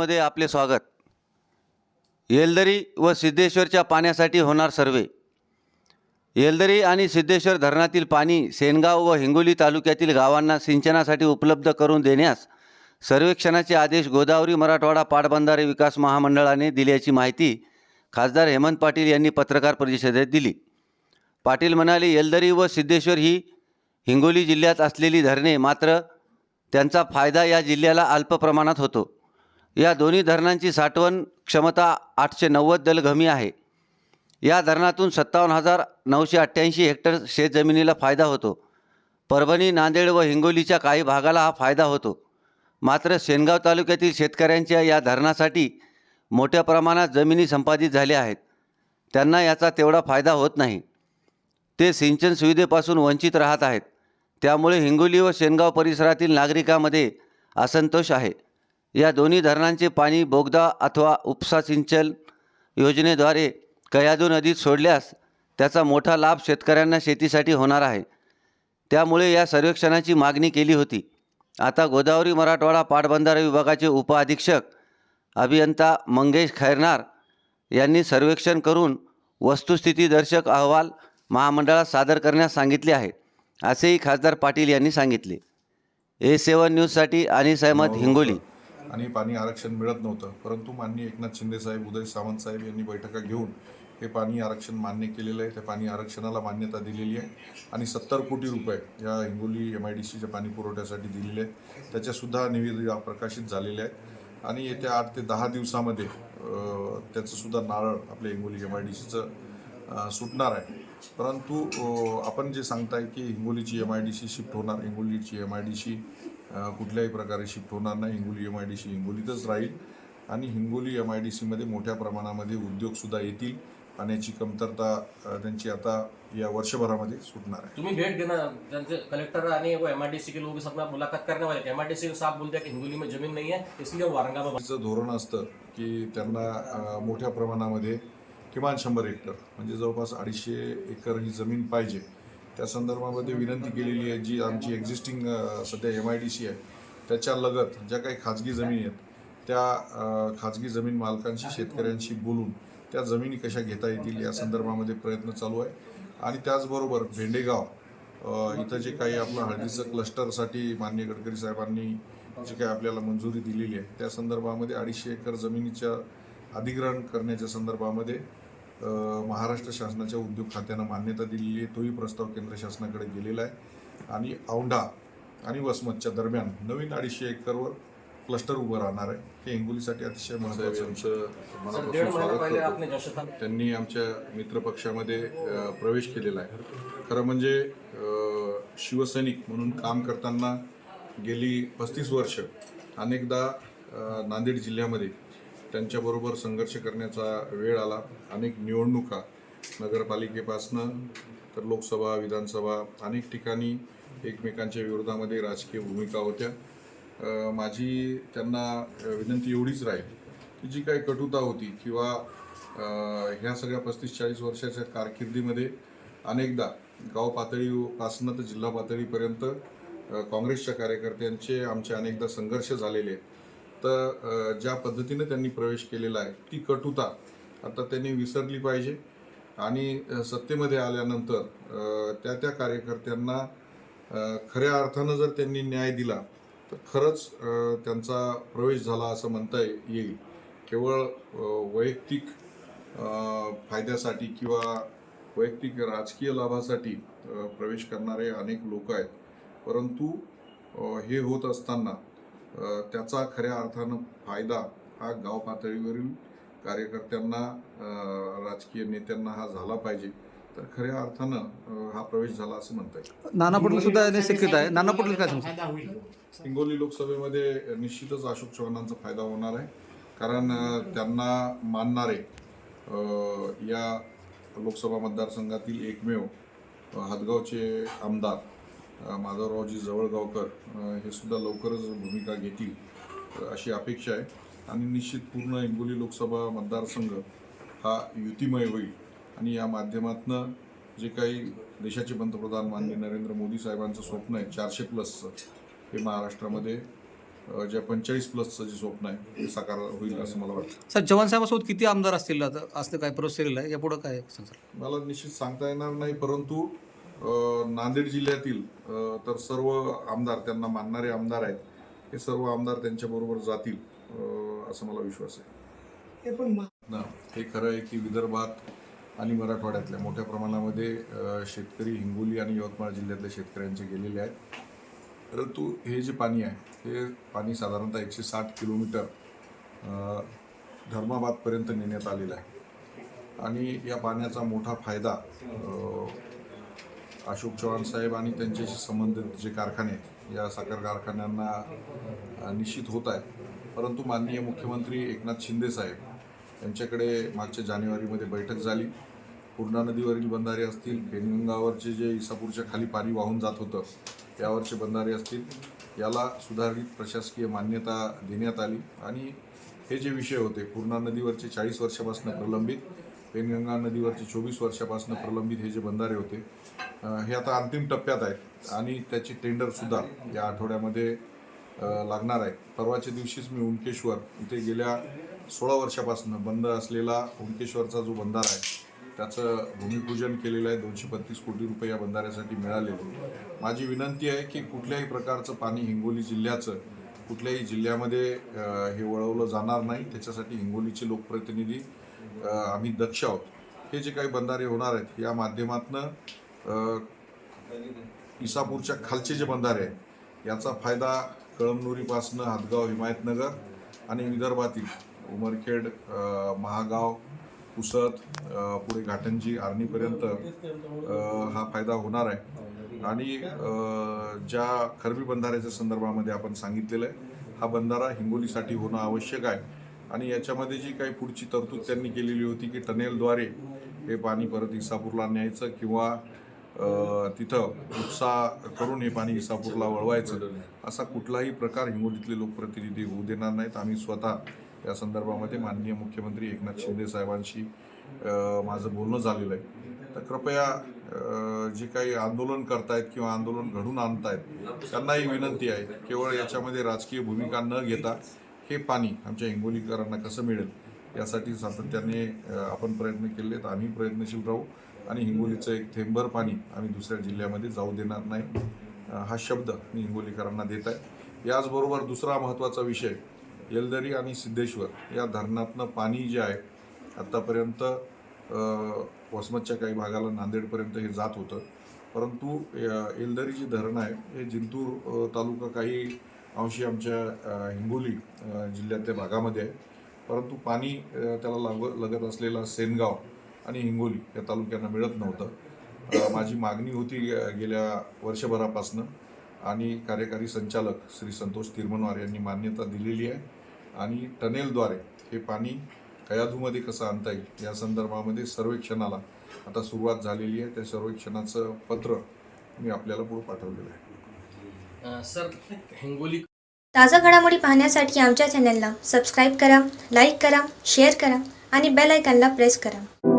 मध्ये आपले स्वागत. येलदरी व सिद्धेश्वरच्या पाण्यासाठी होणार सर्वे. येलदरी आणि सिद्धेश्वर धरणातील पाणी सेनगाव व हिंगोली तालुक्यातील गावांना सिंचनासाठी उपलब्ध करून देण्यास सर्वेक्षणाचे आदेश गोदावरी मराठवाडा पाटबंधारे विकास महामंडळाने दिल्याची माहिती खासदार हेमंत पाटील यांनी पत्रकार परिषदेत दिली. पाटील म्हणाले येलदरी व सिद्धेश्वर ही हिंगोली जिल्ह्यात असलेली धरणे मात्र त्यांचा फायदा या जिल्ह्याला अल्प प्रमाणात होतो. या दोन्ही धरणांची साठवण क्षमता आठशे नव्वद दलघमी आहे. या धरणातून सत्तावन्न हजार नऊशे अठ्ठ्याऐंशी हेक्टर शेतजमिनीला फायदा होतो. परभणी नांदेड व हिंगोलीच्या काही भागाला हा फायदा होतो. मात्र सेनगाव तालुक्यातील शेतकऱ्यांच्या या धरणासाठी मोठ्या प्रमाणात जमिनी संपादित झाल्या आहेत. त्यांना याचा तेवढा फायदा होत नाही. ते सिंचन सुविधेपासून वंचित राहत आहेत. त्यामुळे हिंगोली व शेनगाव परिसरातील नागरिकांमध्ये असंतोष आहे. या दोन्ही धरणांचे पाणी बोगदा अथवा उपसा सिंचन योजनेद्वारे कयाधू नदीत सोडल्यास त्याचा मोठा लाभ शेतकऱ्यांना शेतीसाठी होणार आहे. त्यामुळे या सर्वेक्षणाची मागणी केली होती. आता गोदावरी मराठवाडा पाटबंधारे विभागाचे उपअधीक्षक अभियंता मंगेश खैरनार यांनी सर्वेक्षण करून वस्तुस्थितीदर्शक अहवाल महामंडळात सादर करण्यास सांगितले आहे असेही खासदार पाटील यांनी सांगितले. ए सेवन न्यूजसाठी अनिस अहमद हिंगोली. आणि पाणी आरक्षण मिळत नव्हतं. परंतु माननीय एकनाथ शिंदेसाहेब उदय सावंतसाहेब यांनी बैठका घेऊन हे पाणी आरक्षण मान्य केलेलं आहे. त्या पाणी आरक्षणाला मान्यता दिलेली आहे आणि सत्तर कोटी रुपये या हिंगोली एम आय डी सीच्या पाणी पुरवठ्यासाठी दिलेले आहेत. त्याच्यासुद्धा निवेदिका प्रकाशित झालेल्या आहेत. आणि येत्या आठ ते दहा दिवसामध्ये त्याचंसुद्धा नारळ आपल्या हिंगोली एम आय डी सीचं सुटणार आहे. परंतु आपण जे सांगताय की हिंगोलीची M I D C shift होणार हिंगोलीची एम आय डी सी कुठल्याही प्रकारे शिफ्ट होणार नाही. Hingoli M I D C हिंगोलीतच राहील. आणि हिंगोली एम आय डी सीमध्ये मोठ्या प्रमाणामध्ये उद्योगसुद्धा येतील पाण्याची कमतरता त्यांची आता या वर्षभरामध्ये सुटणार आहे. तुम्ही भेंट देना त्यांचे कलेक्टर आणि वो एमआरडीसी के लोग सब अपना मुलाकात करने वाले थे एमआरडीसी साहब बोलते हैं कि हिंगोली में जमीन नहीं है इसलिए वो औरंगाबाद तिचं धोरण असतं की त्यांना मोठ्या प्रमाणामध्ये किमान शंभर हेक्टर म्हणजे जवळपास अडीचशे एकर ही जमीन पाहिजे. त्या संदर्भामध्ये विनंती केलेली आहे जी आमची एक्झिस्टिंग सध्या एम आय डी सी आहे त्याच्या लगत ज्या काही खाजगी जमिनी आहेत त्या खाजगी जमीन मालकांशी शेतकऱ्यांशी बोलून त्या जमिनी कशा घेता येतील या संदर्भामध्ये प्रयत्न चालू आहे. आणि त्याचबरोबर भेंडेगाव इथं जे काही आपलं हळदीचं क्लस्टरसाठी मान्य गडकरी साहेबांनी जी काही आपल्याला मंजुरी दिलेली आहे त्या संदर्भामध्ये अडीचशे एकर जमिनीच्या अधिग्रहण करण्याच्या संदर्भामध्ये महाराष्ट्र शासनाच्या उद्योग खात्यानं मान्यता दिलेली आहे. तोही प्रस्ताव केंद्र शासनाकडे गेलेला आहे. आणि औंढा आणि वसमतच्या दरम्यान नवीन अडीचशे एकरवर क्लस्टर उभं राहणार आहे. हे हिंगोलीसाठी अतिशय महत्त्वाचं स्वागत. आपने जशोदा त्यांनी आमच्या मित्रपक्षामध्ये प्रवेश केलेला आहे. खरं म्हणजे शिवसैनिक म्हणून काम करताना गेली पस्तीस वर्ष अनेकदा नांदेड जिल्ह्यामध्ये त्यांच्याबरोबर संघर्ष करण्याचा वेळ आला. अनेक निवडणुका नगरपालिकेपासनं तर लोकसभा विधानसभा अनेक ठिकाणी एकमेकांच्या विरोधामध्ये राजकीय भूमिका होत्या. माझी त्यांना विनंती एवढीच राहील की जी काही कटुता होती किंवा ह्या सगळ्या पस्तीस चाळीस वर्षाच्या कारकिर्दीमध्ये अनेकदा गाव पातळीपासनं तर जिल्हा पातळीपर्यंत काँग्रेसच्या कार्यकर्त्यांचे आमचे अनेकदा संघर्ष झालेले आहेत. तर ज्या पद्धतीने त्यांनी प्रवेश केलेला आहे ती कटुता आता त्यांनी विसरली पाहिजे. आणि सत्तेमध्ये आल्यानंतर त्या त्या कार्यकर्त्यांना खऱ्या अर्थानं जर त्यांनी न्याय दिला तर खरंच त्यांचा प्रवेश झाला असं म्हणता येईल. केवळ वैयक्तिक फायद्यासाठी किंवा वैयक्तिक राजकीय लाभासाठी प्रवेश करणारे अनेक लोक आहेत. परंतु हे होत असताना त्याचा खऱ्या अर्थानं फायदा हा गाव पातळीवरील कार्यकर्त्यांना राजकीय नेत्यांना हा झाला पाहिजे. तर खऱ्या अर्थानं हा प्रवेश झाला असं म्हणता येईल. नाना पटोले सुद्धा याने शक्यता आहे. नाना पटोले काय सांगतात हिंगोली लोकसभेमध्ये निश्चितच अशोक चव्हाणांचा फायदा होणार आहे. कारण अ, त्यांना मानणारे या लोकसभा मतदारसंघातील एकमेव हदगावचे आमदार माधवरावजी जवळगावकर हे सुद्धा लवकरच भूमिका घेतील अशी अपेक्षा आहे. आणि निश्चित पूर्ण हिंगोली लोकसभा मतदारसंघ हा युतिमय होईल. आणि या माध्यमातनं जे काही देशाचे पंतप्रधान माननीय नरेंद्र मोदी साहेबांचं स्वप्न आहे चारशे प्लसचं हे महाराष्ट्रामध्ये ज्या पंचेचाळीस प्लसचं जे स्वप्न आहे ते साकार होईल असं मला वाटतं. सर जवान साहेबासोबत किती आमदार असतील आता? असं काय प्रोसेस आहे? यापुढं काय सर मला निश्चित सांगता येणार नाही परंतु नांदेड जिल्ह्यातील तर सर्व आमदार त्यांना मानणारे आमदार आहेत हे सर्व आमदार त्यांच्याबरोबर जातील असं मला विश्वास आहे. ना हे खरं आहे की विदर्भात आणि मराठवाड्यातल्या मोठ्या प्रमाणामध्ये शेतकरी हिंगोली आणि यवतमाळ जिल्ह्यातल्या शेतकऱ्यांचे गेलेले आहेत. परंतु हे जे पाणी आहे हे पाणी साधारणतः एकशे साठ किलोमीटर धर्माबादपर्यंत नेण्यात आलेलं आहे. आणि या पाण्याचा मोठा फायदा अशोक चव्हाण साहेब आणि त्यांच्याशी संबंधित जे कारखाने आहेत या साखर कारखान्यांना निश्चित होत आहे परंतु माननीय मुख्यमंत्री एकनाथ शिंदे साहेब यांच्याकडे मागच्या जानेवारीमध्ये बैठक झाली. पूर्णा नदीवरील बंधारे असतील पेनगंगावरचे जे इसापूरच्या खाली पाणी वाहून जात होतं त्यावरचे बंधारे असतील याला सुधारित प्रशासकीय मान्यता देण्यात आली. आणि हे जे विषय होते पूर्णा नदीवरचे चाळीस वर्षापासून प्रलंबित पेनगंगा नदीवरचे चोवीस वर्षापासून प्रलंबित हे जे बंधारे होते हे आता अंतिम टप्प्यात आहेत आणि त्याची टेंडरसुद्धा या आठवड्यामध्ये लागणार आहे. परवाच्या दिवशीच मी उनकेश्वर इथे गेल्या सोळा वर्षापासून बंद असलेला उनकेश्वरचा जो बंधारा आहे त्याचं भूमिपूजन केलेलं आहे. दोनशे बत्तीस कोटी रुपये या बंधाऱ्यासाठी मिळालेले. माझी विनंती आहे की कुठल्याही प्रकारचं पाणी हिंगोली जिल्ह्याचं कुठल्याही जिल्ह्यामध्ये हे वळवलं जाणार नाही. त्याच्यासाठी हिंगोलीचे लोकप्रतिनिधी आम्ही दक्ष आहोत. हे जे काही बंधारे होणार आहेत या माध्यमातनं इसापूरच्या खालचे जे बंधारे आहेत याचा फायदा कळमनुरीपासनं हातगाव हिमायतनगर आणि विदर्भातील उमरखेड महागाव पुसद पुढे घाटंजी आर्णीपर्यंत हा फायदा होणार आहे. आणि ज्या खरबी बंधाऱ्याच्या संदर्भामध्ये आपण सांगितलेलं आहे हा बंधारा हिंगोलीसाठी होणं आवश्यक आहे. आणि याच्यामध्ये जी काही पुढची तरतूद त्यांनी केलेली होती की टनेलद्वारे हे पाणी परत इसापूरला न्यायचं किंवा तिथं उत्साह करून हे पाणी इसापूरला वळवायचं असा कुठलाही प्रकार हिंगोलीतले लोकप्रतिनिधी होऊ देणार नाहीत. आम्ही स्वतः या संदर्भामध्ये माननीय मुख्यमंत्री एकनाथ शिंदे साहेबांशी माझं बोलणं झालेलं आहे. तर कृपया जे काही आंदोलन करतायत किंवा आंदोलन घडून आणतायत त्यांनाही विनंती आहे. केवळ याच्यामध्ये राजकीय भूमिका न घेता हे पाणी आमच्या हिंगोलीकरांना कसं मिळेल यासाठी सातत्याने आपण प्रयत्न केले आहेत आम्ही प्रयत्नशील राहू आणि हिंगोलीचं एक थेंबर पाणी आम्ही दुसऱ्या जिल्ह्यामध्ये जाऊ देणार नाही. हा शब्द मी हिंगोलीकरांना देत आहे. याचबरोबर दुसरा महत्त्वाचा विषय येलदरी आणि सिद्धेश्वर या धरणातनं पाणी जे आहे आत्तापर्यंत वसमतच्या काही भागाला नांदेडपर्यंत हे जात होतं. परंतु येलदरी जे धरण आहे हे जिंतूर तालुका काही अंशी आमच्या हिंगोली जिल्ह्यातल्या भागामध्ये आहे. परंतु पाणी त्याला लाग लगत असलेला सेनगाव आणि हिंगोली या तालुक्यांना मिळत नव्हतं. माझी मागणी होती गेल्या वर्षभरापासनं आणि कार्यकारी संचालक श्री संतोष तिरमनवार यांनी मान्यता दिलेली आहे आणि टनेलद्वारे हे पाणी कयाधूमध्ये कसं आणता येईल या संदर्भामध्ये सर्वेक्षणाला आता सुरुवात झालेली आहे. त्या सर्वेक्षणाचं पत्र मी आपल्याला पुढे पाठवलेलं आहे. सर हिंगोली ताज्या घडामोडी पाहण्यासाठी आमच्या चॅनलला सबस्क्राईब करा लाईक करा शेअर करा आणि बेल आयकॉनला प्रेस करा.